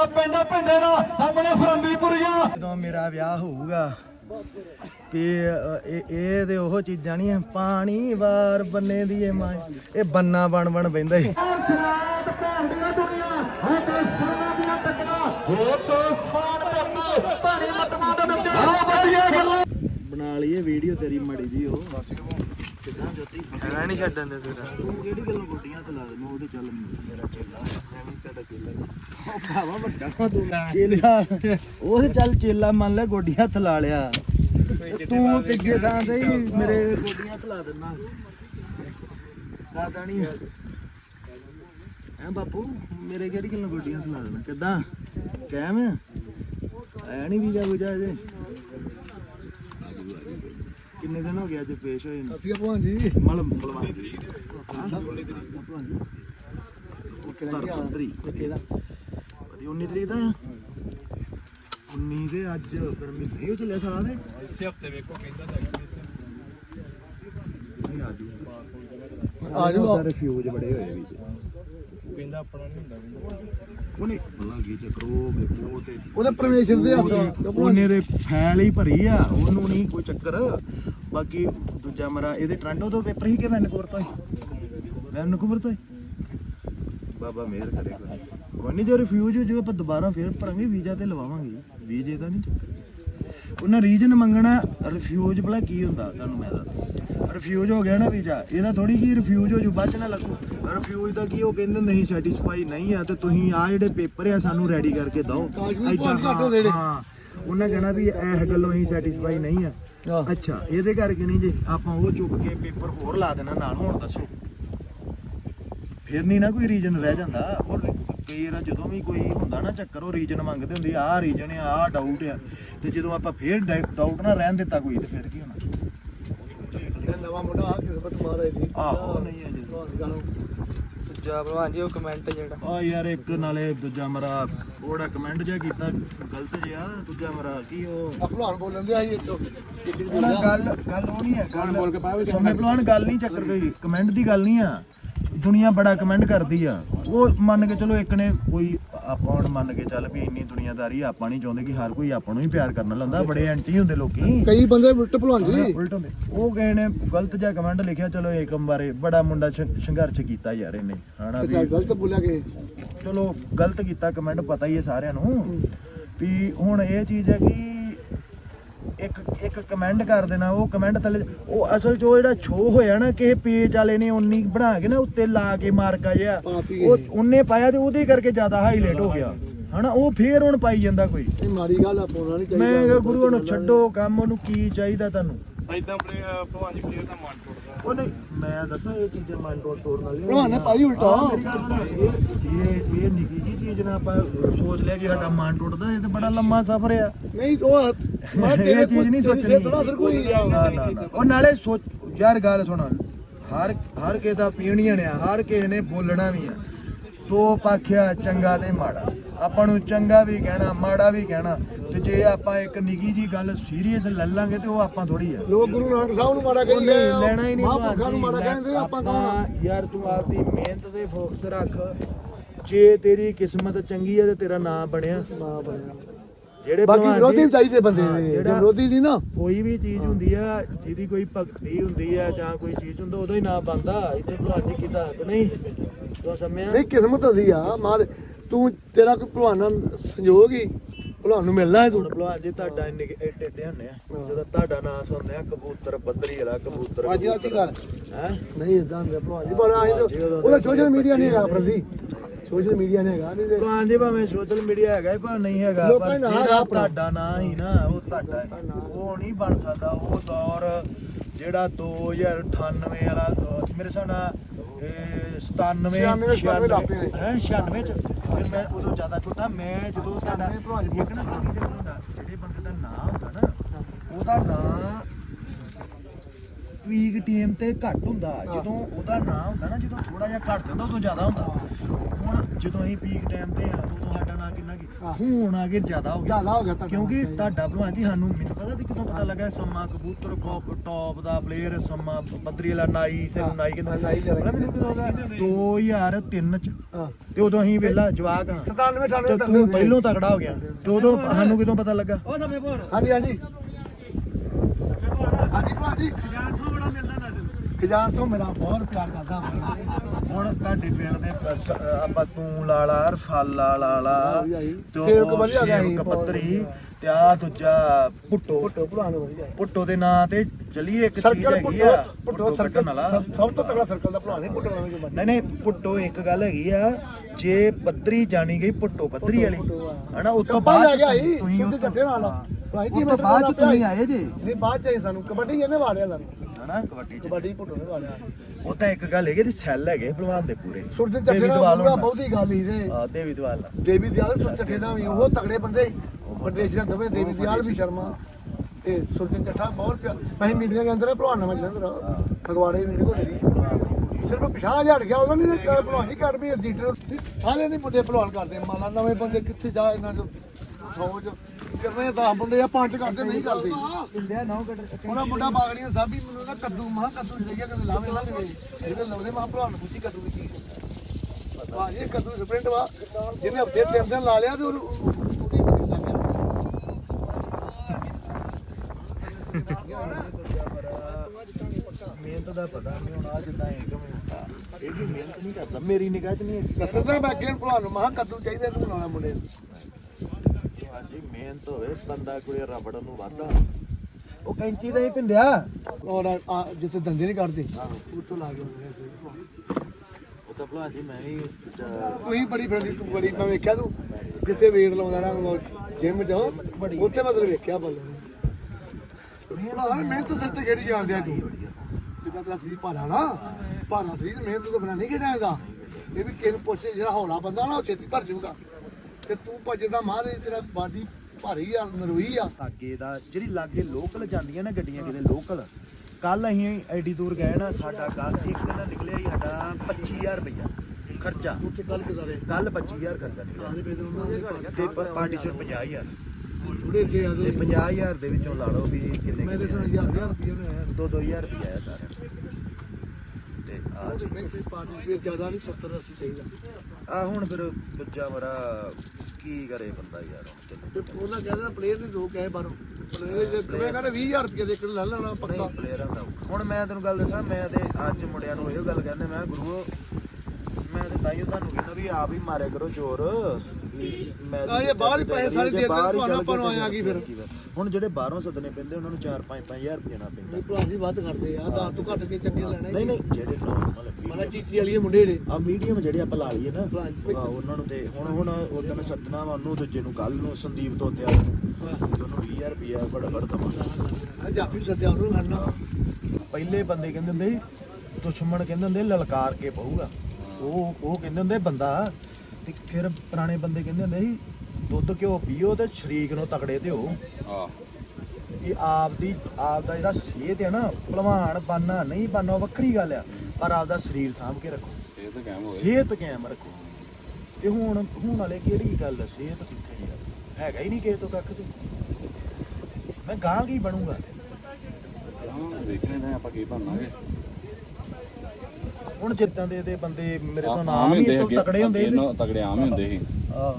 ਜਿਹੜਾ ਪਿੰਡ ਪਿੰਡੇ ਦਾ ਸਾਹਮਣੇ ਫਰੰਦੀਪੁਰੀਆ ਜਦੋਂ ਮੇਰਾ ਵਿਆਹ ਹੋਊਗਾ ਤੇ ਅ, ਇਹ ਇਹ ਤੇ ਉਹ ਚੀਜ਼ਾਂ ਨਹੀਂ ਆ ਪਾਣੀ ਵਾਰ ਬੰਨੇ ਦੀ ਇਹ ਮਾਂ। ਇਹ ਬੰਨਾ ਬਣ ਬਣ ਬੈਂਦਾ ਹੋ ਤੇ ਸੋਨਾ ਦੀਆਂ ਟੱਕਰਾਂ ਹੋ ਤੇ ਸਾਨ ਪਰਨਾ ਪਾਣੀ ਮਤਮਾ ਦੇ ਵਿੱਚ ਆ। ਬੜੀਆਂ ਗੱਲਾਂ। ਬਣਾ ਲਈਏ ਵੀਡੀਓ ਤੇਰੀ ਮੜੀ ਦੀ ਉਹ। ਕਿਦਾਂ ਜੋਤੀ ਹੈਗਾ ਨਹੀਂ ਛੱਡਣ ਦੇ ਤੇਰਾ ਤੂੰ ਕਿਹੜੀ ਗੱਲੋਂ ਗੋਡੀਆਂ ਤੇ ਲਾ ਦੇ ਮੈਂ ਉਹਦੇ ਚੱਲ ਮੇਰਾ ਚੇਲਾ ਮੈਂ ਵੀ ਤੇਰਾ ਚੇਲਾ ਉਹ ਭਾਵਾ ਵੱਡਾ। ਵਾ ਤੂੰ ਚੇਲਾ। ਉਹ ਤੇ ਚੱਲ ਚੇਲਾ ਮੰਨ ਲੈ ਗੋਡੀਆਂ ਹੱਥ ਲਾ ਲਿਆ। ਤੇ ਤੂੰ ਕਿੱਗੇ ਥਾਂ ਤੇ ਹੀ ਮੇਰੇ ਗੋਡੀਆਂ ਹੱਥ ਲਾ ਦਿੰਦਾ। ਦਾਦਾ ਨਹੀਂ। ਐ ਬਾਪੂ ਮੇਰੇ ਕਿਹੜੀ ਗੱਲੋਂ ਗੋਡੀਆਂ ਹੱਥ ਲਾ ਦੇਣਾ ਕਿੱਦਾਂ? ਕਹਿ ਮੈਂ ਆਇਆ ਨਹੀਂ ਵੀਜ਼ਾ ਵੂਜਾ ਅਜੇ ਕਿੰਨੇ ਦਿਨ ਹੋ ਗਏ ਅੱਜ ਪੇਸ਼ ਹੋਏ ਨੂੰ? ਸਤਿ ਭਗਵਾਨ ਜੀ। ਮਲ ਮਲਵਾਨ ਜੀ ਤਰਪੰਦਰੀ ਕਿਹਦਾ? ਵਧੀ 19 ਤਰੀਕ ਦਾ ਆ। 19 ਦੇ ਅੱਜ ਫਿਰ ਮਹੀਨੇ ਹੀ ਚੱਲਿਆ ਸਾਲਾ ਦੇ। ਇਸੇ ਹਫ਼ਤੇ ਵੇਖੋ ਕਹਿੰਦਾ ਆ। ਜਾਊਗਾ ਰਿਫਿਊਜ ਬੜੇ ਹੋਏ ਵੀ ਕਹਿੰਦਾ ਆਪਣਾ ਨਹੀਂ ਹੁੰਦਾ ਉਹਨੇ ਲੱਗੀ ਚੱਕਰੋ ਉਹ ਤੇ ਉਹਦੇ ਪਰਮੇਸ਼ਰ ਦੇ ਹੱਥ ਉਹਨੇ ਦੇ ਫੈਲ ਹੀ ਭਰੀ ਆ ਉਹਨੂੰ ਨਹੀਂ ਕੋਈ ਚੱਕਰ। ਬਾਕੀ ਦੂਜਾ ਮਰਾ ਇਹਦੇ ਟ੍ਰਾਂਡੋ ਤੋਂ ਪੇਪਰ ਹੀ ਕਿ ਵੈਨਕੂਵਰ ਤੋਂ ਹੀ ਵੈਨਕੂਵਰ ਤੋਂ ਹੀ ਬਾਬਾ ਮਿਹਰ ਕਰੇ ਕੋਈ। ਨਹੀਂ ਜੇ ਰਿਫਿਊਜ ਹੋ ਜਾਊ ਆਪਾਂ ਦੁਬਾਰਾ ਫੇਰ ਭਰਾਂਗੇ ਵੀਜ਼ਾ ਤੇ ਲਵਾਵਾਂਗੇ ਵੀਜ਼ੇ ਦਾ ਨਹੀਂ ਚੱਕਰ। ਉਹਨਾਂ ਰੀਜਨ ਮੰਗਣਾ ਰਿਫਿਊਜ ਭਲਾ ਕੀ ਹੁੰਦਾ ਤੁਹਾਨੂੰ ਮੈਂ ਦੱਸ ਰਿਫਿਊਜ ਹੋ ਗਿਆ ਨਾ ਵੀਜ਼ਾ ਇਹਦਾ ਥੋੜੀ ਕੀ ਰਿਫਿਊਜ ਹੋ ਜੂ ਬਾਅਦ ਚ ਨਾ ਲੱਗੂ। ਰਿਫਿਊਜ ਦਾ ਕੀ ਉਹ ਕਹਿੰਦੇ ਨਹੀਂ ਸੈਟੀਸਫਾਈ ਨਹੀਂ ਆ ਤੇ ਤੁਸੀਂ ਆ ਜਿਹੜੇ ਪੇਪਰ ਆ ਸਾਨੂੰ ਰੈਡੀ ਕਰਕੇ ਦਿਓ। ਹਾਂ ਉਹਨਾਂ ਕਹਿਣਾ ਵੀ ਇਹ ਗੱਲੋਂ ਅਸੀਂ ਸੈਟੀਸਫਾਈ ਨਹੀਂ ਆ। ਆਹ। ਅੱਛਾ ਇਹਦੇ ਕਰਕੇ ਨਹੀਂ ਜੇ ਆਪਾਂ ਉਹ ਚੁੱਕ ਕੇ ਪੇਪਰ ਹੋਰ ਲਾ ਦੇਣਾ ਨਾਲ ਹੁਣ ਦੱਸੋ। ਫਿਰ ਨਹੀਂ ਨਾ ਕੋਈ ਰੀਜਨ ਰਹਿ ਜਾਂਦਾ। ਔਰ ਕਈ ਵਾਰ ਜਦੋਂ ਵੀ ਕੋਈ ਹੁੰਦਾ ਨਾ ਚੱਕਰ ਉਹ ਰੀਜਨ ਮੰਗਦੇ ਹੁੰਦੇ ਆ ਆਹ ਰੀਜਨ ਆ ਆਹ ਡਾਊਟ ਆ। ਤੇ ਜਦੋਂ ਆਪਾਂ ਫੇਰ ਡਾਊਟ ਨਾ ਰਹਿਣ ਦਿੱਤਾ ਕੋਈ ਤੇ ਫਿਰ ਕੀ ਹੋਣਾ? ਨਵਾਂ ਮੁੰਡਾ ਆ ਕਿਸਮਤ ਮਾਰੇ ਦੀ। ਆਹੋ ਨਹੀਂ ਹੈ ਜੀ। ਦੂਜਾ ਭਲਵਾਨ ਜੀ ਉਹ ਕਮੈਂਟ ਜਿਹੜਾ। ਆ ਯਾਰ ਇੱਕ ਨਾਲੇ ਦੂਜਾ ਮਰਾ ਉਹੜਾ ਕਮੈਂਟ ਜਿਹਾ ਕੀਤਾ ਗਲਤ ਜਿਹਾ ਦੂਜਾ ਮਰਾ ਕੀ ਉਹ? ਭਲਵਾਨ ਬੋਲਣ ਦੇ ਆਈ ਇੱਕ ਗੱਲ ਗੱਲ ਉਹ ਨਹੀਂ ਹੈ ਗੱਲ ਬੋਲ ਕੇ ਪਾਵੇ ਸੋਮੇ ਭਲਵਾਨ ਗੱਲ ਨਹੀਂ ਚੱਕਰ ਕੋਈ ਕਮੈਂਟ ਦੀ ਗੱਲ ਨਹੀਂ ਆ। ਦੁਨੀਆ ਬੜਾ ਕਮੈਂਟ ਕਰਦੀ ਆ। ਉਹ ਮੰਨ ਕੇ ਚਲੋ ਇੱਕ ਨੇ ਕੋਈ ਆਪਾਂ ਹੁਣ ਮੰਨ ਕੇ ਚੱਲ ਵੀ ਇੰਨੀ ਦੁਨੀਆਦਾਰੀ ਆਪਾਂ ਨਹੀਂ ਚਾਹੁੰਦੇ ਕਿ ਹਰ ਕੋਈ ਆਪਾਂ ਨੂੰ ਹੀ ਪਿਆਰ ਕਰਨ ਲਾਉਂਦਾ ਬੜੇ ਐਂਟੀ ਹੁੰਦੇ ਲੋਕੀ। ਕਈ ਬੰਦੇ ਉਲਟ ਜੀ। ਉਲਟ ਹੁੰਦੇ। ਉਹ ਗਏ ਨੇ ਗਲਤ ਜਿਹਾ ਕਮੈਂਟ ਲਿਖਿਆ ਚਲੋ ਏਕਮ ਬਾਰੇ ਬੜਾ ਮੁੰਡਾ ਸੰਘ- ਸੰਘਰਸ਼ ਕੀਤਾ ਯਾਰ ਇਹਨੇ। ਹਨਾ ਵੀ ਗਲਤ ਬੋਲਿਆ ਕਿ? ਚਲੋ ਗਲਤ ਕੀਤਾ ਕਮੈਂਟ ਪਤਾ ਹੀ ਹੈ ਸਾਰਿਆਂ ਨੂੰ ਵੀ ਹੁਣ ਇਹ ਚੀਜ਼ ਹੈ ਕਿ ਇੱਕ ਇੱਕ ਕਮੈਂਟ ਕਰ ਦੇਣਾ ਉਹ ਕਮੈਂਟ ਥੱਲੇ ਉਹ ਅਸਲ 'ਚ ਉਹ ਜਿਹੜਾ ਸ਼ੋ ਹੋਇਆ ਨਾ ਕਿਸੇ ਪੇਜ ਵਾਲੇ ਨੇ ਉਨੀ ਬਣਾ ਕੇ ਨਾ ਉੱਤੇ ਲਾ ਕੇ ਮਾਰਕਾ ਜਿਹਾ ਉਹ ਉਹਨੇ ਪਾਇਆ ਤੇ ਉਹਦੇ ਕਰਕੇ ਜ਼ਿਆਦਾ ਹਾਈਲਾਈਟ ਹੋ ਗਿਆ। ਹਨਾ ਉਹ ਫੇਰ ਹੁਣ ਪਾਈ ਜਾਂਦਾ ਕੋਈ। ਇਹ ਮਾੜੀ ਗੱਲ ਆ ਪਾਉਣਾ ਨਹੀਂ ਚਾਹੀਦਾ। ਮੈਂ ਕਿਹਾ ਗੁਰੂ ਨੂੰ ਛੱਡੋ ਕੰਮ ਉਹਨੂੰ ਕੀ ਚਾਹੀਦਾ ਤੁਹਾਨੂੰ? ਐਦਾਂ ਆਪਣੇ ਜੀ ਫੇਰ ਦਾ ਮਨ ਟੁੱਟਦਾ। ਉਹ ਨਹੀਂ ਮੈਂ ਦੱਸਾਂ ਇਹ ਚੀਜ਼ਾਂ ਮਨ ਤੋੜ ਤੋੜਨ ਵਾਲੀਆਂ ਭਲਵਾਨ ਨੇ ਪਾਈ ਉਲਟਾ। ਹਾਂ, ਮੇਰੀ ਗੱਲ ਸੁਣ ਇਹ ਇਹ ਇਹ ਨਿੱਕੀ ਜੀ ਚੀਜ਼ ਨਾ ਆਪਾਂ ਸੋਚ ਲਿਆ ਕਿ ਸਾਡਾ ਮਨ ਟੁੱਟਦਾ ਇਹ ਤਾਂ ਬੜਾ ਲੰਮਾ ਸਫ਼ਰ ਆ। ਨਹੀਂ ਉਹ ਮੈਂ ਇਹ ਚੀਜ਼ ਨਹੀਂ ਸੋਚਣੀ। ਥੋੜਾ ਅਸਰ ਕੋਈ ਨਾ ਨਾ ਨਾ। ਉਹ ਨਾਲੇ ਸੋਚ ਯਾਰ ਗੱਲ ਸੁਣ ਹਰ ਹਰ ਕਿਸੇ ਦਾ ਪੀਣੀਆਂ ਆ ਹਰ ਕਿਸੇ ਨੇ ਬੋਲਣਾ ਵੀ ਆ। ਦੋ ਪਾਖਿਆ ਚੰਗਾ ਤੇ ਮਾੜਾ। ਆਪਾਂ ਨੂੰ ਚੰਗਾ ਵੀ ਕਹਿਣਾ ਮਾੜਾ ਵੀ ਕਹਿਣਾ। ਤੇ ਜੇ ਆਪਾਂ ਇੱਕ ਨਿੱਕੀ ਜੀ ਗੱਲ ਸੀਰੀਅਸ ਲੈ ਲਾਂਗੇ ਤੇ ਉਹ ਆਪਾਂ ਥੋੜੀ ਆ। ਲੋਕ ਗੁਰੂ ਨਾਨਕ ਸਾਹਿਬ ਨੂੰ ਮਾੜਾ ਕਹੀ ਗਏ ਆ। ਲੈਣਾ ਹੀ ਨਹੀਂ ਮਹਾਂਪੁਰਖਾਂ ਨੂੰ ਮਾੜਾ ਕਹਿੰਦੇ ਆਪਾਂ ਕੌਣ ਯਾਰ ਤੂੰ ਆਪਦੀ ਮਿਹਨਤ ਤੇ ਫੋਕਸ ਰੱਖ। ਜੇ ਤੇਰੀ ਕਿਸਮਤ ਚੰਗੀ ਹੈ ਤੇ ਤੇਰਾ ਨਾਮ ਬਣਿਆ। ਨਾ ਬਣਿਆ। ਜਿਹੜੇ ਬਾਕੀ ਵਿਰੋਧੀ ਚਾਹੀਦੇ ਬੰਦੇ ਨੇ ਵਿਰੋਧੀ ਨਹੀਂ ਨਾ। ਕੋਈ ਵੀ ਚੀਜ਼ ਹੁੰਦੀ ਆ ਜਿਹਦੀ ਕੋਈ ਭਗਤੀ ਹੁੰਦੀ ਆ ਜਾਂ ਕੋਈ ਚੀਜ਼ ਹੁੰਦਾ ਉਹਦਾ ਹੀ ਨਾਮ ਬੰਦਾ ਇੱਥੇ ਭਲਵਾਨ ਜੀ ਕਿਦਾਂ ਕਿ ਨਹੀਂ ਤੂੰ ਸਮਝਿਆ? ਨਹੀਂ ਕਿਸਮਤ ਹੁੰਦੀ ਆ ਮਾਂ ਤੂੰ ਤੇਰਾ ਕੋਈ ਭਲਵਾਨ ਸੰਜੋਗ ਹੀ। ਭਲਵਾਨ ਨੂੰ ਮਿਲਣਾ ਹੈ ਤੂੰ। ਭਲਵਾਨ ਜੀ ਤੁਹਾਡਾ ਇੰਨੇ ਏਡੇ ਏਡੇ ਹੁੰਦੇ ਆ। ਜਦੋਂ ਤੁਹਾਡਾ ਨਾਮ ਸੁਣਦੇ ਆ ਕਬੂਤਰ ਬੱਦਰੀ ਵਾਲਾ ਕਬੂਤਰ ਅੱਜ ਅਸੀਂ ਗੱਲ। ਹੈ? ਨਹੀਂ ਇਦਾਂ ਦੇ ਭਲਵਾਨ ਜੀ ਬੜਾ ਆਏ ਉਹਦਾ ਸੋਸ਼ਲ ਮੀਡੀਆ ਨਹੀਂ ਹੈਗਾ ਫਰੰਦੀ ਸੋਸ਼ਲ ਮੀਡੀਆ ਨਹੀਂ ਹੈਗਾ ਨਹੀਂ ਤੇ ਭਲਵਾਨ ਜੀ ਭਾਵੇਂ ਸੋਸ਼ਲ ਮੀਡੀਆ ਹੈਗਾ ਪਰ ਨਹੀਂ ਹੈਗਾ ਪਰ ਨਾਂ ਜਿਹੜਾ। ਤੁਹਾਡਾ ਨਾਂ ਹੀ ਨਾ ਉਹ ਤੁਹਾਡਾ ਹੈ। ਉਹ ਨਹੀਂ ਬਣ ਸਕਦਾ। ਉਹ ਦੌਰ ਜਿਹੜਾ 2098 ਵਾਲਾ ਮੇਰੇ ਹਿਸਾਬ ਨਾਲ ਇਹ 97 96 97 ਲਾਪੇ ਆਏ। ਹੈ 96 ਚ ਫਿਰ ਮੈਂ ਉਦੋਂ ਜ਼ਿਆਦਾ ਛੋਟਾ ਮੈਂ ਜਦੋਂ ਤੁਹਾਡਾ ਜੀ ਇੱਕ ਨਾ ਕੀ ਚੱਕਰ ਹੁੰਦਾ ਜਿਹੜੇ ਬੰਦੇ ਦਾ ਨਾਂ ਹੁੰਦਾ ਨਾ ਉਹਦਾ ਨਾਂ ਪੀਕ ਟੀਮ ਤੇ ਘੱਟ ਹੁੰਦਾ। ਜਦੋਂ ਉਹਦਾ ਨਾਂ ਹੁੰਦਾ ਨਾ ਜਦੋਂ ਥੋੜਾ ਜਿਹਾ ਘੱਟ ਜਾਂਦਾ ਉਦੋਂ ਜ਼ਿਆਦਾ ਹੁੰਦਾ। ਜਦੋਂ ਅਸੀਂ ਪੀਕ ਟਾਈਮ ਤੇ ਆ ਉਦੋਂ ਸਾਡਾ ਨਾਂ ਕਿੰਨਾ ਕੀ? ਹਾਂ। ਹੁਣ ਆ ਕੇ ਜ਼ਿਆਦਾ ਹੋ ਗਿਆ। ਜ਼ਿਆਦਾ ਹੋ ਗਿਆ ਤੁਹਾਡਾ ਕਿਉਂਕਿ ਤੁਹਾਡਾ ਭਲਵਾਨ ਜੀ ਸਾਨੂੰ ਮੈਨੂੰ ਪਤਾ ਤੇ ਕਿਦੋਂ ਪਤਾ ਲੱਗਾ ਸਮਾਂ ਕਬੂਤਰ ਕੋਪ ਟੌਪ ਦਾ ਪਲੇਅਰ ਸਮਾਂ ਬੱਦਰੀ ਵਾਲਾ ਨਾਈ ਤੇ ਹਾਂ, ਨਾਈ ਕਹਿੰਦਾ ਨਾਈ ਜਰਾ ਪਤਾ ਮੈਨੂੰ ਕਦੋਂ ਦਾ? 2003 ਚ। ਹਾਂ। ਤੇ ਉਦੋਂ ਅਸੀਂ ਵੇਲਾ ਜਵਾਕ ਹਾਂ 97 ਤੇ 98 ਤੱਕ ਤੂੰ ਪਹਿਲੋਂ ਤਗੜਾ ਹੋ ਗਿਆ। ਤੇ ਉਦੋਂ ਸਾਨੂੰ ਕਿਦੋਂ ਪਤਾ ਲੱਗਾ? ਹਾਂਜੀ ਹਾਂਜੀ। ਹਾਂਜੀ ਭਾਜੀ ਖਜ਼ਾਨ ਤੋਂ ਬੜਾ ਮਿਲਦਾ ਨਾ ਖਜ਼ਾਨ ਤੋਂ ਮੇਰਾ ਬਹੁਤ ਪਿਆਰ ਕਰਦਾ ਹੁਣ ਤੁਹਾਡੇ ਪਿੰਡ ਦੇ ਆਪਾਂ ਤੂੰ ਲਾਲਾ ਰਫਾਲਾ ਲਾਲਾ। ਤੇ ਉਹ ਸੇਵਕ ਵਧੀਆ ਗਿਆ ਸੀ, ਸੇਵਕ ਬਹੁਤ ਪੱਤਰੀ ਤੇ ਆ ਦੂਜਾ ਪੁੱਟੋ ਪੁੱਟੋ ਪੁਰਾਣੇ ਵਧੀਆ। ਪੁੱਟੋ ਦੇ ਨਾਂ ਤੇ ਚਲੀਏ ਇੱਕ ਚੀਜ਼ ਸਰਕਲ ਹੈਗੀ ਪੁੱਟੋ ਆ ਪੁੱਟੋ ਸਰਕਲ ਕੱਢਣ ਵਾਲਾ। ਸਭ ਸਭ ਤੋਂ ਤਗੜਾ ਸਰਕਲ ਦਾ ਹੈ ਪੁੱਟੋ ਵਾਲੇ ਨਹੀਂ ਨਹੀਂ ਪੁੱਟੋ ਇੱਕ ਗੱਲ ਹੈਗੀ ਆ ਜੇ ਪੱਤਰੀ ਜਾਣੀ ਗਈ ਪੁੱਟੋ ਪੱਤਰੀ ਵਾਲੀ। ਹਨਾ ਉਸ ਤੋਂ ਕੱਪਾ ਲੈ ਬਾਅਦ ਗਿਆ ਜੀ ਤੁਸੀਂ ਜੱਫੇ ਨਾਲ। ਭਾਈ ਉਸ ਤੋਂ ਬਾਅਦ ਚ ਤੁਸੀਂ ਆਏ ਜੇ। ਨਹੀਂ ਬਾਅਦ ਚ ਆਏ ਸਾਨੂੰ। ਕਬੱਡੀ ਇਹਨੇ ਵਾੜਿਆ ਸਾਨੂੰ। ਹਨਾ ਕਬੱਡੀ ਚ। ਕਬੱਡੀ ਪੁੱਟੋ ਨੇ ਵਾੜਿਆ ਉਹ ਤਾਂ ਇੱਕ ਗੱਲ ਹੈਗੀ ਜੀ ਸੈੱਲ ਹੈਗੇ ਭਲਵਾਨ ਦੇ ਪੂਰੇ। ਦੇਵੀ ਜੱਫੇ ਨਾਲ ਦਵਾਲ ਪੂਰਾ ਹੋਣਾ। ਬਹੁਤੀ ਗੱਲ ਹੀ ਤੇ। ਆ ਦੇਵੀ ਦਵਾਲ ਨਾਲ ਦੇਵੀ ਦਿਆਲ ਸੁਰਜੀਤ ਜੱਫੇ ਨਾਲ ਵੀ ਉਹ ਤਗੜੇ ਬੰਦੇ। ਫੈਡਰੇਸ਼ਨ ਦਵੇ ਦੇਵੀ ਦਿਆਲ ਵੀ ਸ਼ਰਮਾ। ਤੇ ਸੁਰਜੀਤ ਜੱਠਾ ਬਹੁਤ ਪਿਆ। ਅਸੀਂ ਮੀਟਿੰਗ ਦੇ ਅੰਦਰ ਭਲਵਾਨ ਨਾਲ ਜਲੰਧਰ ਫਗਵਾੜੇ ਮੀਟਿੰਗ ਹੋ ਰਹੀ ਸਿਰਫ ਪਿਛਾਂ ਹਟ ਗਿਆ ਉਹਨਾਂ ਨੇ ਭਲਵਾਨੀ ਕੱਢ ਵੀ ਰਜਿਸਟਰ ਸਾਰੇ ਨਹੀਂ ਮੁੰਡੇ ਭਲਵਾਨ ਕਰਦੇ। ਮਾਲਾ ਨਵੇਂ ਬੰਦੇ ਕਿੱਥੇ ਜਾ ਇਹਨਾਂ ਚ ਸੌਜ। ਕਰਨੇ 10 ਮੁੰਡੇ ਆ ਪੰਜ ਕਰਦੇ ਨਹੀਂ ਕਰਦੇ। ਇੰਦਿਆ ਨੌ ਕੱਢ ਉਹਨਾਂ ਮੁੰਡਾ ਬਾਗੜੀਆਂ ਸਾਹਿਬ ਵੀ ਮੈਨੂੰ ਕਹਿੰਦਾ ਕੱਦੂ ਮਾਂ ਕੱਦੂ ਨਹੀਂ ਲਈਆ ਕਦੇ ਲਾਵੇ ਲਾ ਲਵੇ ਇਹਦੇ ਲਾਉਂਦੇ ਮਾਂ ਭਲਵਾਨ ਨੂੰ ਪੁੱਛੀ ਕੱਦੂ ਦੀ ਚੀਜ਼ ਹਾਂ। ਇਹ ਕੱਦੂ ਸਪ੍ਰਿੰਟ ਵਾ। ਜਿਹਨੇ ਹਫ਼ਤੇ ਤਿੰਨ ਦਿਨ ਲਾ ਲਿਆ ਤੇ ਮਿਹਨਤ ਦਾ ਪਤਾ ਨਹੀਂ ਹੁਣ ਆ ਜਿੱਦਾਂ ਇੱਕ ਮਿੰਟਾ ਇਹ ਵੀ ਮਿਹਨਤ ਨਹੀਂ ਕਰਦਾ ਮੇਰੀ ਨਿਗਾਹ 'ਚ ਨਹੀਂ ਹੈਗੀ। ਦੱਸਦਾ ਮੈਂ ਅੱਗੇ ਭਲਵਾਨ ਨੂੰ ਮਾਂ ਕੱਦੂ ਚਾਹੀਦਾ ਇਹਨੂੰ ਬਣਾਉਣਾ ਮੁੰਡੇ ਨੂੰ। ਹਾਂਜੀ ਮਿਹਨਤ ਹੋਵੇ ਬੰਦਾ ਕੋਈ ਰਬੜ ਨੂੰ ਵਾਦਾ ਉਹ ਕੈਂਚੀ ਦਾ ਹੀ ਪਿੰਦਿਆ ਔਰ ਆ ਜਿੱਥੇ ਦੰਦੇ ਨਹੀਂ ਕੱਢਦੇ। ਉੱਥੋਂ ਲਾ ਕੇ ਆਉਂਦੇ ਆ। ਉਹ ਤਾਂ ਭਲਾ ਜੀ ਮੈਂ ਵੀ ਅਹ, ਤੂੰ ਹੀ ਬੜੀ ਫਿਰਦੀ ਤੂੰ ਬੜੀ ਮੈਂ ਵੇਖਿਆ ਤੂੰ ਜਿੱਥੇ ਵੇਟ ਲਾਉਂਦਾ ਨਾ ਜਿਮ ਚ ਉੱਥੇ ਮੈਂ ਤੈਨੂੰ ਵੇਖਿਆ ਬੱਲੇ। ਮਿਹਨਤ ਮਿਹਨਤ ਸਿਰ ਤੇ ਕਿਹੜੀ ਜਾਣਦੇ ਆ ਤੂੰ। ਜਿੱਦਾਂ ਤੇਰਾ ਸਰੀਰ ਭਾਰਾ ਨਾ ਭਾਰਾ ਸਰੀਰ ਮਿਹਨਤ ਤੋਂ ਬਿਨਾਂ ਨਹੀਂ ਖੇਡਿਆ ਇਹਦਾ ਇਹ ਵੀ ਕਿਸੇ ਨੂੰ ਪੁੱਛੇ ਜਿਹੜਾ ਹੌਲਾ ਬੰਦਾ ਨਾ ਉਹ ਛੇਤੀ ਭਰ ਜਾਊਗਾ। ਤੇ ਤੂੰ ਭੱਜਦਾ ਮਾਰੇ ਤੇਰਾ ਬਾਡੀ ਭਾਰੀ ਆ ਨਰਵੀ ਆ। ਲਾਗੇ ਦਾ ਜਿਹੜੀ ਲਾਗੇ ਲੋਕਲ ਜਾਂਦੀਆਂ ਨਾ ਗੱਡੀਆਂ ਕਿਤੇ ਲੋਕਲ ਕੱਲ ਅਸੀਂ ਐਡੀ ਦੂਰ ਗਏ ਨਾ ਸਾਡਾ ਕੱਲ ਇੱਕ ਦਿਨ ਨਿਕਲਿਆ ਹੀ ਸਾਡਾ 25000 ਰੁਪਇਆ ਖਰਚਾ। ਉੱਥੇ ਕੱਲ ਕਿਦਾਂ ਦੇ? ਕੱਲ 25000 ਖਰਚਾ ਨਿਕਲਿਆ। ਦੇ ਤੇ ਪਾਰਟੀਸ਼ਨ 50000 ਥੋੜੇ ਇੱਥੇ ਆ ਤੇ 50000 ਦੇ ਵਿੱਚੋਂ ਲਾ ਲਓ ਵੀ ਕਿੰਨੇ ਮੈਂ ਤੇ ਸੁਣ ਹਜ਼ਾਰ ਹਜ਼ਾਰ ਰੁਪਏ ਨੇ ਆਇਆ। ਦੋ 2000 ਰੁਪਇਆ ਆਇਆ ਸਾਰਿਆਂ ਤੇ ਆ ਜੀ। ਤੇ ਪਾਰਟੀ ਫਿਰ ਜ਼ਿਆਦਾ ਨਹੀਂ 70 80 ਚਾਹੀਦਾ। ਆ ਹੁਣ ਫਿਰ ਦੂਜਾ ਮਰਾ ਕੀ ਕਰੇ ਬੰਦਾ ਯਾਰ ਹੁਣ ਤੈਨੂੰ ਤੇ ਉਹਨਾਂ ਕਹਿੰਦਾ ਪਲੇਅਰ ਨੇ ਦੋ ਕਹੇ ਬਾਹਰੋਂ। ਪਲੇਅਰ ਮੈਂ ਕਹਿੰਦਾ 20000 ਰੁਪਏ ਦੇ ਇੱਕ ਲੈ ਲੈਣਾ ਪੱਕਾ। ਪਲੇਅਰਾਂ ਦਾ ਔਖਾ। ਹੁਣ ਮੈਂ ਤੈਨੂੰ ਗੱਲ ਦੱਸਾਂ ਮੈਂ ਤੇ ਅੱਜ ਮੁੰਡਿਆਂ ਨੂੰ ਇਹੋ ਗੱਲ ਕਹਿੰਦੇ ਮੈਂ ਕਿਹਾ, ਗੁਰੂ ਮੈਂ ਤੇ ਤਾਈਓ ਤੁਹਾਨੂੰ ਕਹਿੰਦਾ ਵੀ ਆਪ ਹੀ ਮਾਰਿਆ ਕਰੋ ਜ਼ੋਰ। ਵੀ ਮੈਂ ਆ ਇਹ ਬਾਹਰ ਹੀ ਪੈਸੇ ਸਾਰੇ ਦੇ ਬਾਹਰ ਹੀ ਦੇਣ, ਚੱਲ ਆਪਾਂ ਨੂੰ ਗਏ ਆਇਆ ਕੀ ਫਿਰ? ਹੁਣ ਜਿਹੜੇ ਬਾਹਰੋਂ ਸੱਦਣੇ ਪੈਂਦੇ ਉਹਨਾਂ ਨੂੰ 4-5 5000 ਰੁਪਏ ਨਾ ਪੈਂਦਾ। ਨਹੀਂ ਭਰਾ ਜੀ ਵੱਧ ਕਰਦੇ ਆ 10 ਤੋਂ ਘੱਟ ਕੇ ਚੰਗੇ ਲੈਣੇ ਨਹੀਂ ਨਹੀਂ ਜਿਹੜੇ ਨਾਰਮਲ ਮਾਲਾ ਚੀਚੀ ਵਾਲੀ ਇਹ ਮੁੰਡੇ ਜਿਹੜੇ। ਆ ਮੀਡੀਅਮ ਜਿਹੜੇ ਆਪਾਂ ਲਾ ਲਈਏ ਨਾ ਹਾਂਜੀ। ਆ ਉਹਨਾਂ ਨੂੰ ਤੇ ਹੁਣ ਹੁਣ ਉਦੋਂ ਸੱਦਣਾ ਵਾ ਉਹਨੂੰ ਦੂਜੇ ਨੂੰ ਕੱਲ ਨੂੰ ਸੰਦੀਪ ਤੋਂ ਤੇ ਨੂੰ ਤੇ ਉਹਨੂੰ 20000 ਰੁਪਇਆ ਬੜਾ ਬੜਾ ਦਵਾਂਗਾ। ਆ ਜਾਫੀ ਸੱਦਿਆ ਉਹਨੂੰ ਲੜਨਾ ਪਹਿਲੇ ਬੰਦੇ ਕਹਿੰਦੇ ਹੁੰਦੇ ਸੀ, ਦੁਸ਼ਮਣ ਕਹਿੰਦੇ ਹੁੰਦੇ ਲਲਕਾਰ ਕੇ ਪਊਗਾ ਉਹ ਉਹ ਕਹਿੰਦੇ ਹੁੰਦੇ ਬੰਦਾ ਤੇ ਫਿਰ ਪੁਰਾਣੇ ਬੰਦੇ ਕਹਿੰਦੇ ਹੁੰਦੇ ਸੀ ਦੁੱਧ ਘਿਓ ਪੀਓ ਤੇ ਸ਼ਰੀਕ ਨੂੰ ਤਕੜੇ ਹੋ ਹਾਂ। ਇਹ ਆਪ ਦੀ ਆਪ ਦਾ ਜਿਹੜਾ ਸਿਹਤ ਹੈ ਨਾ ਭਲਵਾਨ ਬਣਨਾ ਨਹੀਂ ਬਣਨਾ ਉਹ ਵੱਖਰੀ ਗੱਲ ਆ ਪਰ ਆਪ ਦਾ ਸਰੀਰ ਸਾਂਭ ਕੇ ਰੱਖੋ। ਸਿਹਤ ਕਾਇਮ ਰੱਖੋ। ਤੇ ਹੁਣ ਹੁਣ ਵਾਲੇ ਕਿਹੜੀ ਗੱਲ ਆ ਸਿਹਤ ਕਿੱਥੇ ਯਾਰ ਹੈਗਾ ਹੀ ਨਹੀਂ ਕਿਸੇ ਤੋਂ ਕੱਖ ਤੇ ਮੈਂ ਗਾਂ ਕੀ ਬਣੂਗਾ? ਹਾਂ ਵੇਖਣੇ ਨੇ ਆਪਾਂ ਕੀ ਬਣਾਂਗੇ ਹੁਣ ਜਿੱਦਾਂ ਦੇ ਦੇ ਬੰਦੇ ਮੇਰੇ ਤੋਂ ਨਾਮ ਹੀ ਤੋਂ ਤਕੜੇ ਹੁੰਦੇ ਅੱਗੇ ਨਾ ਤਗੜੇ ਆਮ ਹੀ ਹੁੰਦੇ ਸੀ। ਆ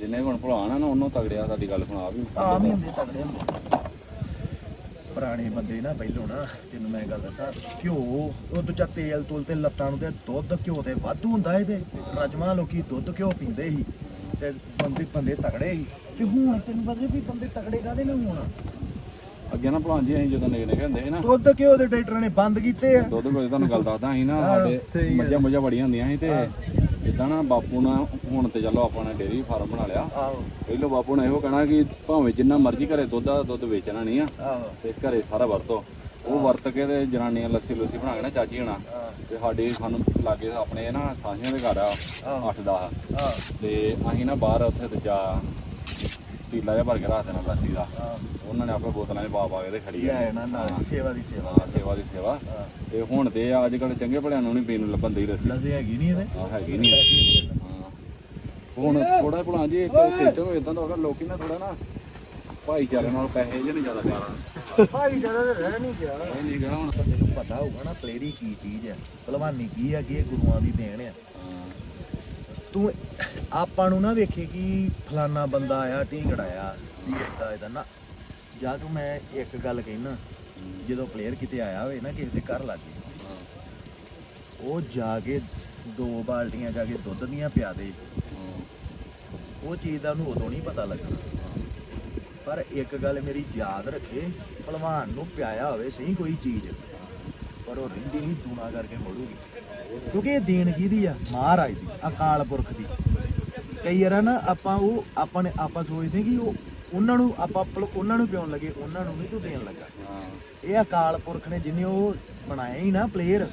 ਜਿੰਨੇ ਹੁਣ ਆ ਨਾ ਉਹਨੂੰ ਤਗੜਿਆ ਸਾਡੀ ਗੱਲ ਸੁਣਾ ਵੀ। ਆਮ ਹੀ ਹੁੰਦੇ ਤਕੜੇ ਹੁੰਦੇ। ਪੁਰਾਣੇ ਬੰਦੇ ਨਾ ਪਹਿਲੋਂ ਨਾ ਤੈਨੂੰ ਮੈਂ ਗੱਲ ਦੱਸਾਂ ਘਿਓ ਉਹ ਦੂਜਾ ਤੇਲ ਤੂਲ ਤੇ ਲੱਤਾਂ ਨੂੰ ਤੇ ਦੁੱਧ ਘਿਓ ਦੇ ਵਾਧੂ ਹੁੰਦਾ ਇਹਦੇ ਰਜਮਾ ਲੋਕੀ ਦੁੱਧ ਘਿਓ ਪੀਂਦੇ ਸੀ ਤੇ ਬੰਦੇ ਬੰਦੇ ਤਕੜੇ ਸੀ। ਤੇ ਹੁਣ ਤੈਨੂੰ ਪਤਾ ਵੀ ਬੰਦੇ ਤਕੜੇ ਕਾਦੇ ਨੇ ਹੁਣ? ਅੱਗੇ ਨਾ ਭਲਵਾਨ ਜੀ ਅਸੀਂ ਜਦੋਂ ਨਿਕਲੇ ਨਿਕਲੇ ਹੁੰਦੇ ਸੀ ਨਾ। ਦੁੱਧ ਘਿਓ ਦੇ ਡਾਕਟਰਾਂ ਨੇ ਬੰਦ ਕੀਤੇ ਆ। ਦੁੱਧ ਕੋਲ ਤੁਹਾਨੂੰ ਗੱਲ ਦੱਸਦਾ ਅਸੀਂ ਨਾ ਸਾਡੇ ਮੱਝਾਂ ਮੁੱਝਾਂ ਬੜੀਆਂ ਹੁੰਦੀਆਂ ਸੀ ਤੇ ਇਦਾਂ ਨਾ ਬਾਪੂ ਨਾਲ ਹੁਣ ਤੇ ਚਲੋ ਆਪਾਂ ਨੇ ਡੇਰੀ ਫਾਰਮ ਬਣਾ ਲਿਆ। ਆਹੋ। ਪਹਿਲਾਂ ਬਾਪੂ ਨੇ ਇਹੋ ਕਹਿਣਾ ਕਿ ਭਾਵੇਂ ਜਿੰਨਾ ਮਰਜ਼ੀ ਘਰੇ ਦੁੱਧ ਆ ਦੁੱਧ ਵੇਚਣਾ ਨਹੀਂ ਆ। ਤੇ ਘਰੇ ਸਾਰਾ ਵਰਤੋ। ਉਹ ਵਰਤ ਕੇ ਤੇ ਜਨਾਨੀਆਂ ਲੱਸੀ ਲੁੱਸੀ ਬਣਾ ਕੇ ਨਾ ਚਾਚੀ ਹਣਾ। ਤੇ ਸਾਡੇ ਸਾਨੂੰ ਲਾਗੇ ਆਪਣੇ ਨਾ ਸਾਂਝੀਆਂ ਦੇ ਘਰ ਆ 8 10 ਆਹੋ। ਤੇ ਅਸੀਂ ਨਾ ਬਾਹਰ ਉੱਥੇ ਦੂਜਾ ਪੀਲਾ ਜਿਹਾ ਭਰ ਕੇ ਰੱਖ ਦੇਣਾ ਲੱਸੀ ਦਾ। ਉਹਨਾਂ ਨੇ ਆਪੇ ਬੋਤਲਾਂ 'ਚ ਪਾ ਪਾ ਕੇ ਤੇ ਖੜੀ ਲੈ ਨਾਲ ਸੇਵਾ ਦੀ ਸੇਵਾ। ਹਾਂ ਸੇਵਾ ਦੀ ਸੇਵਾ। ਤੇ ਹੁਣ ਤੇ ਅੱਜ ਕੱਲ ਚੰਗੇ ਭਲਿਆਂ ਨੂੰ ਨਹੀਂ ਪੀਣ ਨੂੰ ਲੱਭਣ ਦੀ ਲੱਸੀ ਲੱਦੇ ਹੈਗੀ ਨਹੀਂ ਇਹਦੇ। ਆ ਹੈਗੀ ਨਹੀਂ। ਹਾਂ। ਹੁਣ ਥੋੜਾ ਭਲਾ ਜੀ ਇੱਕ ਸਿਸਟਮ ਇਦਾਂ ਦਾ ਹੋ ਗਿਆ ਲੋਕੀ ਨਾ ਥੋੜਾ ਨਾ ਭਾਈਚਾਰੇ ਨਾਲ ਪੈਸੇ ਜਿਹੇ ਨਹੀਂ ਜ਼ਿਆਦਾ ਪਿਆਰਾ ਭਾਈ ਜ਼ਿਆਦਾ ਤਾਂ ਰਹਿ ਨਹੀਂ ਗਿਆ। ਨਹੀਂ ਗਾ ਹੁਣ ਤੈਨੂੰ ਪਤਾ ਹੋਊਗਾ ਨਾ ਪਲੇਰੀ ਕੀ ਚੀਜ਼ ਹੈ ਭਲਵਾਨੀ ਕੀ ਹੈ ਕਿ ਇਹ ਗੁਰੂਆਂ ਦੀ ਦੇਣ ਆ। ਤੂੰ ਆਪਾਂ ਨੂੰ ਨਾ ਵੇਖੇ ਕਿ ਫਲਾਨਾ ਬੰਦਾ ਆਇਆ, ਢੀਂਗੜਾ ਆਇਆ ਵੀ ਏਦਾਂ ਇਹਦਾ ਨਾ। ਜਾਂ ਤੂੰ ਮੈਂ ਇੱਕ ਗੱਲ ਕਹਿਣਾ ਜਦੋਂ ਪਲੇਅਰ ਕਿਤੇ ਆਇਆ ਹੋਵੇ ਨਾ, ਕਿਸੇ ਦੇ ਘਰ ਲੱਗੇ ਉਹ ਜਾ ਕੇ ਦੋ ਬਾਲਟੀਆਂ ਜਾ ਕੇ ਦੁੱਧ ਦੀਆਂ ਪਿਆ ਦੇ। ਉਹ ਚੀਜ਼ ਦਾ ਉਹਨੂੰ ਉਦੋਂ ਨਹੀਂ ਪਤਾ ਲੱਗਣਾ। ਪਰ ਇੱਕ ਗੱਲ ਮੇਰੀ ਯਾਦ ਰੱਖੇ, ਭਲਵਾਨ ਨੂੰ ਪਿਆਇਆ ਹੋਵੇ ਸਹੀ ਕੋਈ ਚੀਜ਼। ਪਰ ਉਹ ਰਹਿੰਦੀ ਨਹੀਂ, ਦੂਣਾ ਕਰਕੇ ਮੋੜੂਗੀ। ਕਿਉਂਕਿ ਇਹ ਦੇਣ ਕਿਹਦੀ ਆ, ਮਹਾਰਾਜ ਦੀ, ਅਕਾਲ ਪੁਰਖ ਦੀ। ਕਈ ਵਾਰ ਨਾ ਆਪਾਂ ਉਹ, ਆਪਾਂ ਨੇ, ਆਪਾਂ ਸੋਚਦੇ ਕਿ ਉਹ, ਉਹਨਾਂ ਨੂੰ ਆਪਾਂ ਉਹਨਾਂ ਨੂੰ ਪਿਉਣ ਲੱਗੇ, ਉਹਨਾਂ ਨੂੰ ਵੀ ਤੂੰ ਦੇਣ ਲੱਗਾ। ਇਹ ਅਕਾਲ ਪੁਰਖ ਨੇ ਜਿਹਨੇ ਉਹ ਬਣਾਇਆ ਹੀ ਨਾ ਪਲੇਅਰ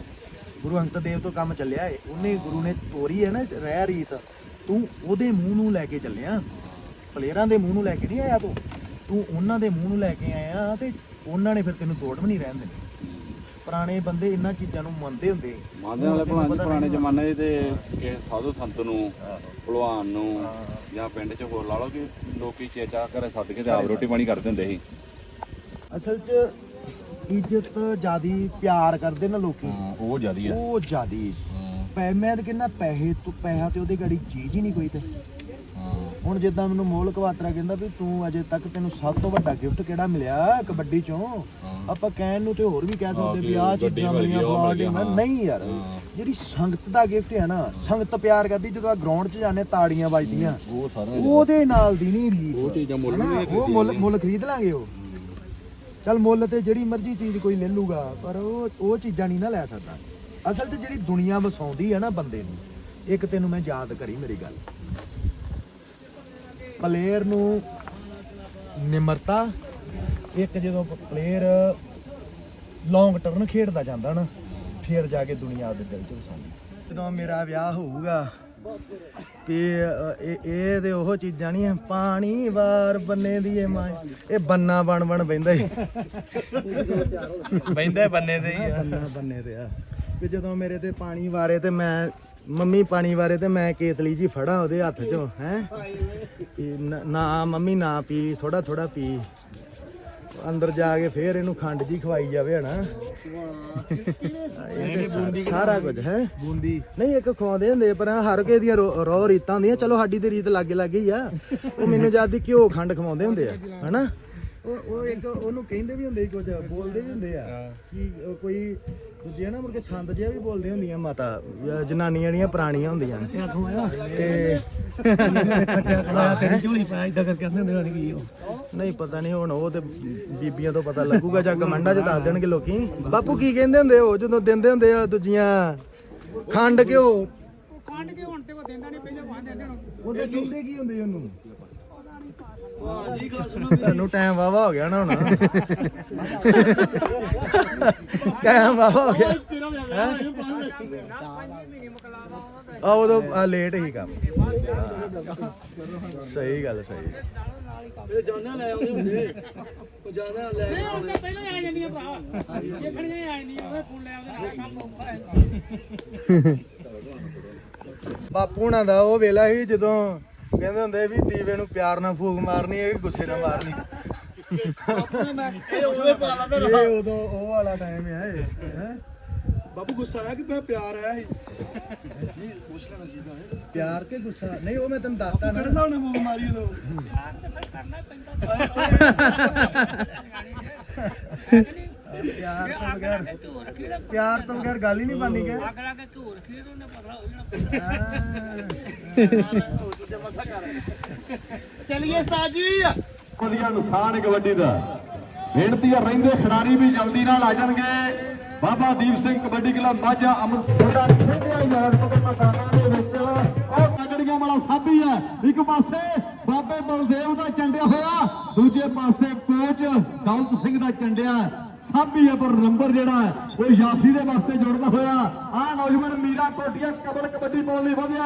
ਗੁਰੂ ਅੰਗਦ ਦੇਵ ਤੋਂ ਕੰਮ ਚੱਲਿਆ ਏ। ਉਹਨੇ ਗੁਰੂ ਨੇ ਤੋਰੀ ਹੈ ਨਾ, ਰਹਿ ਰੀਤ। ਤੂੰ ਉਹਦੇ ਮੂੰਹ ਨੂੰ ਲੈ ਕੇ ਚੱਲਿਆ। ਪਲੇਅਰਾਂ ਦੇ ਮੂੰਹ ਨੂੰ ਲੈ ਕੇ ਨਹੀਂ ਆਇਆ ਤੂੰ? ਤੂੰ ਉਹਨਾਂ ਦੇ ਮੂੰਹ ਨੂੰ ਲੈ ਕੇ ਆਇਆ ਤੇ ਉਹਨਾਂ ਨੇ ਫਿਰ ਤੈਨੂੰ ਤੋੜ ਵੀ ਨਹੀਂ ਰਹਿਣ ਦੇਣੀ। ਪੁਰਾਣੇ ਬੰਦੇ ਇਹਨਾਂ ਚੀਜ਼ਾਂ ਨੂੰ ਮੰਨਦੇ ਹੁੰਦੇ ਮੰਨਦੇ ਵਾਲੇ ਭਲਾ ਜੀ ਪੁਰਾਣੇ ਜ਼ਮਾਨੇ 'ਚ ਤੇ ਕਿਸੇ ਸਾਧੂ ਸੰਤ ਨੂੰ ਭਲਵਾਨ ਨੂੰ ਜਾਂ ਪਿੰਡ 'ਚ ਹੋਰ ਲਾ ਲਓ ਕਿ ਲੋਕੀ ਚੇਚਾ ਘਰੇ ਸੱਦ ਕੇ ਤੇ ਆਪ ਰੋਟੀ ਪਾਣੀ ਕਰਦੇ ਹੁੰਦੇ ਸੀ। ਅਸਲ 'ਚ ਇੱਜ਼ਤ ਜਿਆਦੀ ਪਿਆਰ ਕਰਦੇ ਨਾ ਲੋਕੀ। ਉਹ ਜਿਆਦੀ ਉਹ ਜਿਆਦੀ। ਪੈ ਮੈਂ ਤਾਂ ਕਹਿੰਦਾ ਪੈਸੇ ਤੂੰ ਪੈਸਾ ਤੇ ਉਹਦੇ ਗਾੜੀ ਚੀਜ਼ ਹੀ ਨਹੀਂ ਕੋਈ ਤੇ। ਹੁਣ ਜਿੱਦਾਂ ਮੈਨੂੰ ਮੋਲ ਕਵਾਤਰਾ ਕਹਿੰਦਾ ਵੀ ਤੂੰ ਅਜੇ ਤੱਕ ਤੈਨੂੰ ਸਭ ਤੋਂ ਵੱਡਾ ਗਿਫਟ ਕਿਹੜਾ ਮਿਲਿਆ? ਕਬੱਡੀ ਚੋਂ। ਆਪਾਂ ਕਹਿਣ ਨੂੰ ਤੇ ਹੋਰ ਵੀ ਕਹਿ ਸਕਦੇ ਵੀ ਆਹ ਚੀਜ਼ਾਂ ਮਿਲੀਆਂ ਗਿਆ, ਹਾਂ। ਨਹੀਂ ਯਾਰ ਜਿਹੜੀ ਸੰਗਤ ਦਾ ਗਿਫਟ ਹੈ ਨਾ ਸੰਗਤ ਪਿਆਰ ਕਰਦੀ ਜਦੋਂ ਆ ਗਰਾਊਂਡ 'ਚ ਜਾਂਦੇ ਤਾੜੀਆਂ ਵੱਜਦੀਆਂ। ਉਹਦੇ ਨਾਲ ਦੀ ਨਹੀਂ ਰੀਸ ਉਹ ਚੀਜ਼ਾਂ ਮੁੱਲ ਉਹ ਮੁੱਲ ਮੁੱਲ ਖਰੀਦ ਲਾਂਗੇ ਉਹ। ਚੱਲ ਮੁੱਲ ਤੇ ਜਿਹੜੀ ਮਰਜ਼ੀ ਚੀਜ਼ ਕੋਈ ਲੈ ਲੂਗਾ ਪਰ ਉਹ ਉਹ ਚੀਜ਼ਾਂ ਨਹੀਂ ਨਾ ਲੈ ਸਕਦਾ। ਅਸਲ 'ਚ ਜਿਹੜੀ ਦੁਨੀਆ ਵਸਾਉਂਦੀ ਹੈ ਨਾ ਬੰਦੇ ਨੂੰ ਇੱਕ ਤੈਨੂੰ ਮੈਂ ਯਾਦ ਕਰੀ ਮੇਰੀ ਗੱਲ। ਪਲੇਅਰ ਨੂੰ ਨਿਮਰਤਾ ਇੱਕ ਜਦੋਂ ਪਲੇਅਰ ਲੌਂਗ ਟਰਨ ਖੇਡਦਾ ਜਾਂਦਾ ਨਾ ਫਿਰ ਜਾ ਕੇ ਦੁਨੀਆ ਦੇ ਦਿਲ 'ਚ ਵਸਾਉਂਦੀ। ਜਦੋਂ ਮੇਰਾ ਵਿਆਹ ਹੋਊਗਾ ਤੇ ਇਹ ਇਹ ਤੇ ਉਹ ਚੀਜ਼ਾਂ ਨਹੀਂ ਆ ਪਾਣੀ ਵਾਰ ਬੰਨੇ ਦੀ ਇਹ ਮਾਂ। ਇਹ ਬੰਨਾ ਬਣ ਬਣ ਬੈਂਦਾ ਹੀ ਬੈਂਦੇ ਬੰਨੇ ਤੇ ਹੀ ਆ। ਬੰਨਾ ਬੰਨੇ ਤੇ ਆ। ਜਦੋਂ ਮੇਰੇ ਤੇ ਪਾਣੀ ਵਾਰੇ ਤੇ ਮੈਂ ਮੰਮੀ ਪਾਣੀ ਵਾਰੇ ਤੇ ਮੈਂ ਕੇਤਲੀ ਜੀ ਫੜਾਂ ਉਹਦੇ ਹੱਥ 'ਚੋਂ ਹੈ? ਨਾ ਮੰਮੀ ਨਾ ਪੀ ਥੋੜਾ ਥੋੜਾ ਪੀ। ਅੰਦਰ ਜਾ ਕੇ ਫੇਰ ਇਹਨੂੰ ਖੰਡ ਜੀ ਖਵਾਈ ਜਾਵੇ ਹਨਾ? ਸਾਰਾ ਕੁਝ ਹੈ? ਬੂੰਦੀ। ਨਹੀਂ ਇੱਕ ਖਵਾਉਂਦੇ ਹੁੰਦੇ ਪਰ ਹਰ ਕਿਸੇ ਦੀਆਂ ਰੋ ਰੋ ਰੀਤਾਂ ਹੁੰਦੀਆਂ। ਚਲੋ ਸਾਡੀ ਤੇ ਰੀਤ ਲਾਗੇ ਲੱਗੇ ਹੀ ਆ। ਉਹ ਮੈਨੂੰ ਜਦ ਦੀ ਘਿਓ ਖੰਡ ਖਵਾਉਂਦੇ ਹੁੰਦੇ ਆ ਹਨਾ? ਉਹ ਉਹ ਇੱਕ ਉਹਨੂੰ ਕਹਿੰਦੇ ਵੀ ਹੁੰਦੇ ਸੀ ਕੁਝ ਬੋਲਦੇ ਵੀ ਹੁੰਦੇ ਆ। ਕਿ ਉਹ ਕੋਈ ਦੂਜੇ ਨਾ ਮੁੜ ਕੇ ਛੰਦ ਜਿਹਾ ਵੀ ਬੋਲਦੇ ਹੁੰਦੀਆਂ ਮਾਤਾ ਅਹ ਜਨਾਨੀਆਂ ਜਿਹੜੀਆਂ ਪੁਰਾਣੀਆਂ ਹੁੰਦੀਆਂ। ਤੇ ਤੇਰੀ ਝੋਲੀ ਪਾਇਆ ਇਦਾਂ ਕਰਕੇ ਕਹਿੰਦੇ ਹੁੰਦੇ ਹਨ ਕੀ ਉਹ। ਨਹੀਂ ਪਤਾ ਨਹੀਂ ਹੁਣ ਉਹ ਤੇ ਬੀਬੀਆਂ ਤੋਂ ਪਤਾ ਲੱਗੂਗਾ ਜਾਂ ਕਮੰਡਾਂ 'ਚ ਦੱਸ ਦੇਣਗੇ ਲੋਕੀ। ਬਾਪੂ ਕੀ ਕਹਿੰਦੇ ਹੁੰਦੇ ਉਹ ਜਦੋਂ ਦਿੰਦੇ ਹੁੰਦੇ ਆ ਦੂਜੀਆਂ ਖੰਡ ਘਿਓ? ਖੰਡ ਕੇ ਹੁਣ ਤੇ ਉਹ ਦਿੰਦਾ ਨਹੀਂ ਪਹਿਲਾਂ ਵਾਂ ਦਿੰਦੇ ਹੁਣ। ਉਹਦੇ ਕਹਿੰਦੇ ਕੀ ਹੁੰਦੇ ਉਹਨੂੰ? ਤੁਹਾਨੂੰ ਟਾਈਮ ਵਾਵਾ ਹੋ ਗਿਆ ਨਾ ਹੁਣ। ਟਾਈਮ ਵਾਵਾ ਹੋ ਗਿਆ। ਆ ਉਦੋਂ ਆ ਲੇਟ ਹੀ ਕੰਮ। ਸਹੀ ਗੱਲ ਸਹੀ। ਨਹੀਂ ਹੁਣ ਤੇ ਪਹਿਲਾਂ ਹੀ ਆ ਜਾਂਦੀਆਂ ਭਰਾ। ਦੇਖਣੀਆਂ ਹੀ ਆ ਜਾਂਦੀਆਂ ਉਹ ਫੋਨ ਲੈ ਆਉਂਦੇ ਨਾਲ ਕੰਮ ਔਖਾ ਹੈ। ਬਾਪੂ ਹੁਣਾਂ ਦਾ ਉਹ ਵੇਲਾ ਸੀ ਜਦੋਂ ਕਹਿੰਦੇ ਹੁੰਦੇ ਵੀ ਦੀਵੇ ਨੂੰ ਪਿਆਰ ਨਾਲ ਫੂਕ ਮਾਰਨੀ ਹੈ ਗੁੱਸੇ ਨਾਲ ਮਾਰਨੀ। ਇਹ ਉਦੋਂ ਉਹ ਵਾਲਾ ਟਾਈਮ ਹੈ ਹੈ? ਬਾਬੂ ਗੁੱਸਾ ਆਇਆ ਕਿ ਮੈਂ ਪਿਆਰ ਆਇਆ ਸੀ? ਪਿਆਰ ਕੇ ਗੁੱਸਾ ਨਹੀਂ ਉਹ ਮੈਂ ਤੈਨੂੰ ਦੱਸਤਾ ਨਾ। ਹਿਸਾਬ ਨਾਲ ਮੂੰਹ ਮਾਰੀ ਉਦੋਂ? ਪਿਆਰ ਤੋਂ ਬਗੈਰ ਪਿਆਰ ਤੋਂ ਬਗੈਰ ਗੱਲ ਹੀ ਨਹੀਂ ਬਣਨੀ ਕਿ ਚਲਿਏ ਸਾਜੀ ਵਧੀਆ ਨੁਕਸਾਨ ਕਬੱਡੀ ਦਾ। ਬੇਨਤੀ ਹੈ ਰਹਿੰਦੇ ਖਿਡਾਰੀ ਵੀ ਜਲਦੀ ਨਾਲ ਆ ਜਾਣਗੇ। ਬਾਬਾ ਦੀਪ ਸਿੰਘ ਕਬੱਡੀ ਕਲੱਬ ਮਾਝਾ ਅੰਮ੍ਰਿਤਸਰ ਖੇਡਿਆ ਯਾਰ ਮੈਦਾਨਾਂ ਦੇ ਵਿੱਚ। ਉਹ ਸਗੜੀਆਂ ਵਾਲਾ ਸਾਬੀ ਹੈ ਇੱਕ ਪਾਸੇ ਬਾਬੇ ਬਲਦੇਵ ਦਾ ਚੰਡਿਆ ਹੋਇਆ। ਦੂਜੇ ਪਾਸੇ ਕੋਚ ਦੌਲਤ ਸਿੰਘ ਦਾ ਚੰਡਿਆ। ਸਾਬੀ ਹੈ, ਪਰ ਨੰਬਰ ਜਿਹੜਾ ਉਹ ਯਾਫੀ ਦੇ ਵਾਸਤੇ ਜੁੜਦਾ ਹੋਇਆ। ਆ ਨੌਜਵਾਨ ਮੀਰਾ ਕੋਟੀਆ ਕਬਲ ਕਬੱਡੀ ਪਾਉਣ ਲਈ ਵਧਿਆ।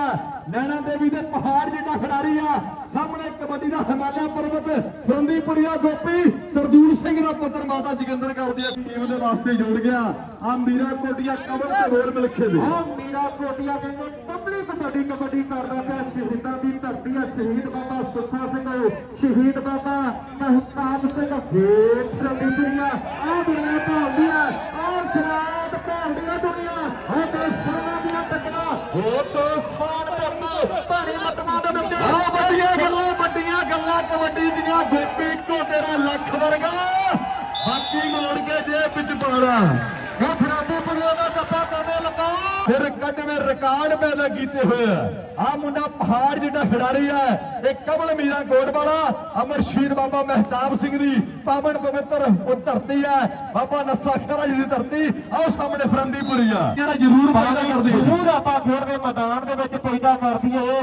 ਨੈਣਾ ਦੇਵੀ ਦੇ ਪਹਾੜ ਜਿੱਡਾ ਖਿਡਾਰੀ ਆ। ਸਾਹਮਣੇ ਕਬੱਡੀ ਦਾ ਹਿਮਾਲਿਆ ਪਰਬਤ, ਫਰੰਦੀਪੁਰੀਆ ਗੋਪੀ, ਸਰਦੂਲ ਸਿੰਘ ਦਾ ਪੁੱਤਰ ਮਾਤਾ ਜਗਿੰਦਰ ਕੌਰ ਦੀ ਟੀਮ ਦੇ ਵਾਸਤੇ ਜੁੜ ਗਿਆ। ਆ ਮੀਰਾ ਕੋਟੀਆ ਕਬਲ ਤੇ ਰੋਲ ਮਿਲਖੇ ਦੇ ਆ ਮੀਰਾ ਕੋਟੀਆ ਕਹਿੰਦੇ ਪਬਲਿਕ ਕਬੱਡੀ ਕਬੱਡੀ ਕਰਦਾ ਪਿਆ ਸ਼ਹੀਦਾਂ ਦੀ ਧਰਤੀ ਹੈ ਸ਼ਹੀਦ ਬਾਬਾ ਸੁੱਖਾ ਸਿੰਘ ਸ਼ਹੀਦ ਬਾਬਾ ਮਹਤਾਬ ਸਿੰਘ। ਫੇਰ ਚੱਲਦੀ ਦੁਨੀਆ ਆ ਦੁਨੀਆ ਭਾਲਦੀ ਹੈ ਆ ਸ਼ਰਾਬ ਭਾਲਦੀ ਹੈ ਦੁਨੀਆ। ਹੋ ਤੇ ਸੋਨਾ ਦੀਆਂ ਟੱਕਰਾਂ ਹੋ ਤੇ ਸੋਨ ਪਰਮਾ ਪਾਣੀ ਮਤਮਾ ਦੇ ਵਿੱਚ। ਆ ਵੱਡੀਆਂ ਗੱਲਾਂ ਵੱਡੀਆਂ ਗੱਲਾਂ, ਕਬੱਡੀ ਦੀਆਂ ਗੋਪੀ ਢੋਟੇ ਦਾ ਲੱਖ ਵਰਗਾ। ਬਾਕੀ ਮੋੜ ਕੇ ਜੇਬ ਵਿੱਚ ਪਾਣਾ ਉਹ ਖਰਾਬੀ ਪੁਲਿਆ ਦਾ ਕੱਪਾ ਕਦੇ ਲਗਾ ਫਿਰ ਕੱਢਵੇਂ ਰਿਕਾਰਡ ਪੈਦਾ ਕੀਤੇ ਹੋਏ ਆ। ਆ ਮੁੰਡਾ ਪਹਾੜ ਜਿਹੜਾ ਖਿਡਾਰੀ ਹੈ ਇਹ ਕਮਲ ਮੀਰਾ ਗੋਡ ਵਾਲਾ ਅਮਰਸ਼ੀਰ ਬਾਬਾ ਮਹਿਤਾਬ ਸਿੰਘ ਦੀ ਪਾਵਨ ਪਵਿੱਤਰ ਉਹ ਧਰਤੀ ਹੈ ਬਾਬਾ ਨੱਥਾ ਖਰਾ ਜੀ ਦੀ ਧਰਤੀ ਆਓ ਸਾਹਮਣੇ ਫਰੰਦੀਪੁਰੀ ਆ। ਜਿਹੜਾ ਜ਼ਰੂਰ ਫਾਇਦਾ ਕਰਦੀ ਜ਼ਰੂਰ ਆਪਾਂ ਖੇਡ ਦੇ ਮੈਦਾਨ ਦੇ ਵਿੱਚ ਪੈਦਾ ਕਰਦੀ ਹੈ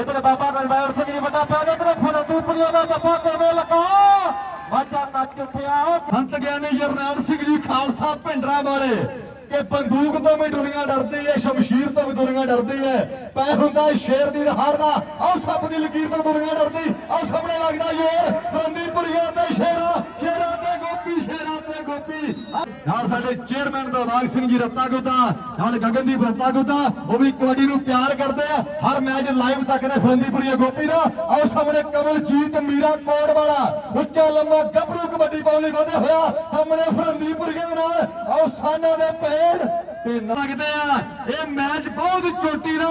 ਇਧਰ ਬਾਬਾ ਗਲਬੈਰ ਸਿੰਘ ਜੀ ਵੱਡਾ ਪੈਦਾ ਇਧਰ ਫਰੰਦੀਪੁਰੀਆ ਦਾ ਜੱਫਾ ਕਿਵੇਂ ਲੱਗਾ? ਵਾਜਾ ਨੱਚ ਉੱਠਿਆ। ਸੰਤ ਗਿਆਨੀ ਜਰਨੈਲ ਸਿੰਘ ਜੀ ਖਾਲਸਾ ਭਿੰਡਰਾ ਵਾਲੇ ਕਿ ਬੰਦੂਕ ਤੋਂ ਵੀ ਦੁਨੀਆ ਡਰਦੀ ਹੈ, ਸ਼ਮਸ਼ੀਰ ਤੋਂ ਵੀ ਦੁਨੀਆ ਡਰਦੀ ਹੈ। ਪੈ ਹੁੰਦਾ ਸ਼ੇਰ ਦੀ ਹਾਰ ਦਾ। ਆਹ ਸੱਪ ਦੀ ਲਕੀਰ ਤੋਂ ਦੁਨੀਆ ਡਰਦੀ। ਆਹ ਸਾਹਮਣੇ ਲੱਗਦਾ ਯਾਰ। ਫਰੰਦੀਪੁਰੀਆ ਤੇ ਸ਼ੇਰਾ। ਸ਼ੇਰਾ ਤੇ ਗੋਪੀ, ਸ਼ੇਰਾ ਤੇ ਗੋਪੀ। ਨਾਲ ਸਾਡੇ ਚੇਅਰਮੈਨ ਦਲਬਾਗ ਸਿੰਘ ਜੀ ਰੱਤਾ ਨਾਲ ਗਗਨਦੀਪ ਰੱਤਾ ਗੁੱਦਾ, ਉਹ ਵੀ ਕਬੱਡੀ ਨੂੰ ਪਿਆਰ ਕਰਦੇ ਆ। ਹਰ ਮੈਚ ਲਾਈਵ ਤੱਕ ਤੱਕਦੇ ਫਰੰਦੀਪੁਰੀਆ ਗੋਪੀ ਦਾ। ਆਓ ਸਾਹਮਣੇ ਕਮਲਜੀਤ ਮੀਰਾ ਕੋੜ ਵਾਲਾ। ਉੱਚਾ ਲੰਮਾ ਗੱਭਰੂ ਕਬੱਡੀ ਪਾਉਣ ਲਈ ਵਧਿਆ ਹੋਇਆ ਸਾਹਮਣੇ ਫਰੰਦੀਪੁਰੀਆ ਦੇ ਨਾਲ। ਆਓ ਸਾਨਾ ਦੇ ਪੇੜ ਤੇ ਲੱਗਦੇ ਆ। ਇਹ ਮੈਚ ਬਹੁਤ ਚੋਟੀ ਦਾ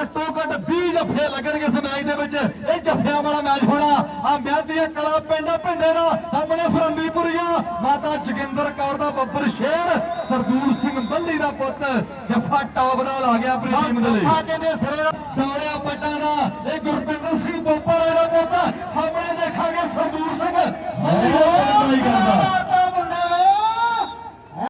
ਘੱਟੋ ਘੱਟ 20 ਜੱਫੇ ਲੱਗਣਗੇ ਇਸ ਦੇ ਵਿੱਚ। ਇਹ ਜੱਫਿਆਂ ਵਾਲਾ ਮੈਚ ਹੋਣਾ। ਆ ਮੈਚ ਦੀਆਂ ਕਲਾ ਪਿੰਡਾ ਪਿੰਡੇ ਦਾ। ਸਾਹਮਣੇ ਫਰੰਦੀਪੁਰੀਆ ਮਾਤਾ ਜਗਿੰਦਰ ਕੌਰ ਦਾ ਬੱਬਰ ਸ਼ੇਰ। ਸਰਦੂਰ ਸਿੰਘ ਬੱਲੀ ਦਾ ਪੁੱਤ। ਜੱਫਾ ਟਾਪ ਨਾਲ ਆ ਗਿਆ ਪ੍ਰੀਤਮ ਦੇ ਲਈ। ਆ ਕਹਿੰਦੇ ਸਿਰੇ ਡੋਲਿਆ ਪੱਟਾ ਦਾ। ਇਹ ਗੁਰਪਿੰਦਰ ਸਿੰਘ ਬੋਪਰ ਦਾ ਪੁੱਤ। ਸਾਹਮਣੇ ਦੇਖਾਂਗੇ ਸਰਦੂਰ ਸਿੰਘ। ਬੱਲੀ ਦਾ ਪੁੱਤ।